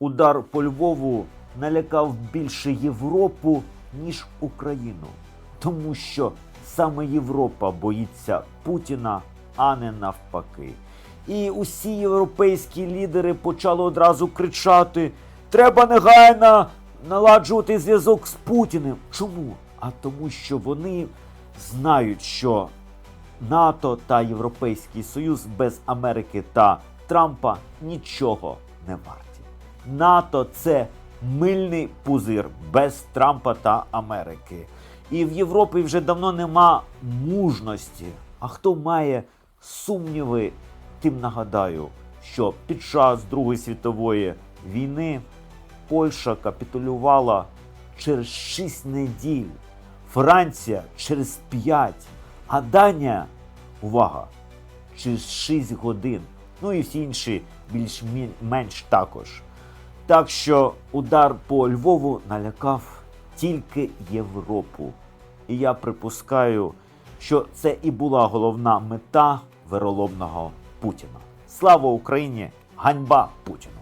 удар по Львову налякав більше Європу, ніж Україну. Тому що саме Європа боїться Путіна, а не навпаки. І усі європейські лідери почали одразу кричати: треба негайно наладжувати зв'язок з Путіним. Чому? А тому, що вони знають, що НАТО та Європейський Союз без Америки та Трампа нічого не варті. НАТО це мильний пузир без Трампа та Америки. І в Європі вже давно нема мужності. А хто має сумніви, тим нагадаю, що під час Другої світової війни Польща капітулювала через 6 неділь, Франція через 5, а Данія, увага, через 6 годин. Ну і всі інші більш-менш також. Так що удар по Львову налякав тільки Європу. І я припускаю, що це і була головна мета вероломного Путіна. Слава Україні! Ганьба Путіну!